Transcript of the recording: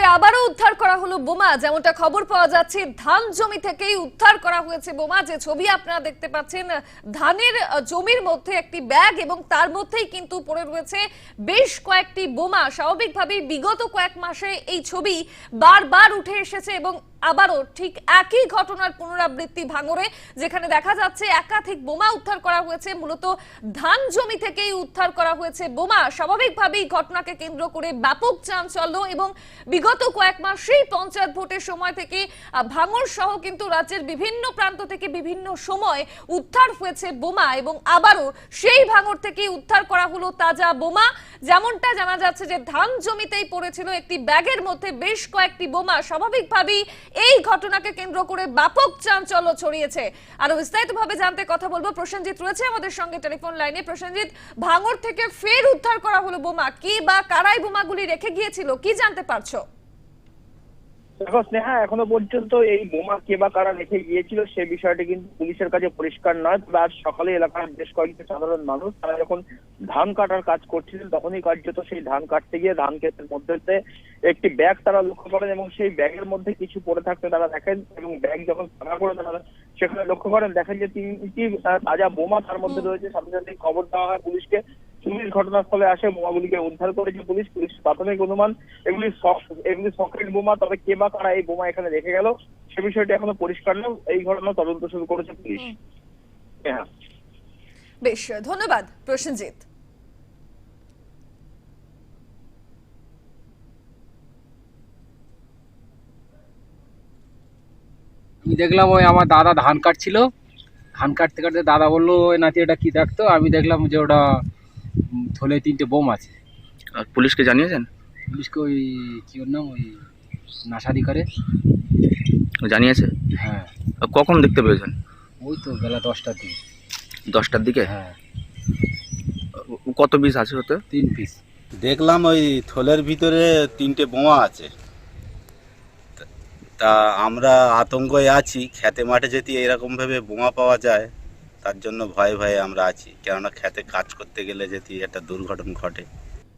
করে আবারও উদ্ধার করা হলো বোমা। যেমনটা খবর পাওয়া যাচ্ছে, ধান জমি থেকেই উদ্ধার করা হয়েছে বোমা। যে ছবি আপনারা দেখতে পাচ্ছেন, ধানের জমির মধ্যে একটি ব্যাগ এবং তার মধ্যেই কিন্তু পড়ে রয়েছে বেশ কয়েকটি বোমা। স্বাভাবিকভাবেই বিগত কয়েক মাসে এই ছবি বারবার উঠে এসেছে এবং আবারও ঠিক একই ঘটনার পুনরাবৃত্তি ভাঙরে, যেখানে দেখা যাচ্ছে একাধিক বোমা উদ্ধার করা হয়েছে। মূলত ধান জমি থেকেই উদ্ধার করা হয়েছে বোমা। স্বাভাবিকভাবেই ঘটনাকে কেন্দ্র করে ব্যাপক চাঞ্চল্য এবং বিগত কয়েক মাসেই পঞ্চায়েত ভোটের সময় থেকে ভাঙর সহ কিন্তু রাজ্যের বিভিন্ন প্রান্ত থেকে বিভিন্ন সময় উদ্ধার হয়েছে বোমা এবং আবারও সেই ভাঙর থেকে উদ্ধার করা হলো তাজা বোমা। যেমনটা জানা যাচ্ছে যে ধান জমিতেই পড়েছিল একটি ব্যাগের মধ্যে বেশ কয়েকটি বোমা। স্বাভাবিকভাবেই এই ঘটনাকে কেন্দ্র করে ব্যাপক চাঞ্চল্য ছড়িয়েছে। আরও বিস্তারিতভাবে জানতে কথা বলব। প্রসেনজিৎ রয়েছে আমাদের সঙ্গে টেলিফোন লাইনে। প্রসেনজিৎ ভাঙর থেকে ফের উদ্ধার করা হলো বোমা। কি বা কারাই বোমাগুলি রেখে গিয়েছিল, কি জানতে পারছ? দেখো, স্নেহা, এখনও পর্যন্ত এই বোমা কে বা কারা রেখে গিয়েছিল সে বিষয়টি কিন্তু পুলিশের কাছে পরিষ্কার নয়। তবে আজ সকালে এলাকার বেশ কয়েকজন সাধারণ মানুষ, তারা যখন ধান কাটার কাজ করছিলেন, তখনই কার্যত সেই ধান কাটতে গিয়ে ধান ক্ষেতের মধ্যে একটি ব্যাগ তারা লক্ষ্য করেন এবং সেই ব্যাগের মধ্যে কিছু পড়ে থাকতে তারা দেখেন এবং ব্যাগ যখন ভাঙা করে তারা সেখানে লক্ষ্য করেন, দেখেন যে তিনটি তাজা বোমা তার মধ্যে রয়েছে। সাথে সাথে খবর দেওয়া হয় পুলিশকে পুলিশ ঘটনাস্থলে আসে বোমাগুলিকে উদ্ধার করেছে পুলিশ পুলিশ প্রাথমিক অনুমান এগুলি এগুলি সকেট বোমা তবে কে বা কারা এই বোমা এখানে রেখে গেল সে বিষয়টি এখনও পরিষ্কার নয় এই ঘটনা তদন্ত শুরু করেছে পুলিশ। হ্যাঁ। বেশ ধন্যবাদ প্রসেনজিৎ। আমি দেখলাম ওই আমার দাদা ধান কাটছিল। ধান কাটতে কাটতে দাদা বলল ওই নাতি এটা কি দেখতো? আমি দেখলাম যে ওটা থলে তিনটে বোম আছে। আর পুলিশকে জানিয়েছেন? পুলিশকে ওই কি ওর নাম? ওই নাসারি করে। জানিয়েছে? হ্যাঁ। কখন দেখতে পেয়েছেন? ওই তো বেলা দশটার দিকে। দশটার দিকে? হ্যাঁ। কত পিস আছে হতে তিন পিস দেখলাম ওই থলের ভিতরে তিনটে বোমা আছে। তা- তা আমরা আতঙ্কে আছি। খেতে মাঠে যদি এরকমভাবে বোমা পাওয়া যায় তার জন্য ভয়ে ভয়ে আমরা আছি। কেননা খেতে কাজ করতে গেলে যদি একটা দুর্ঘটনা ঘটে।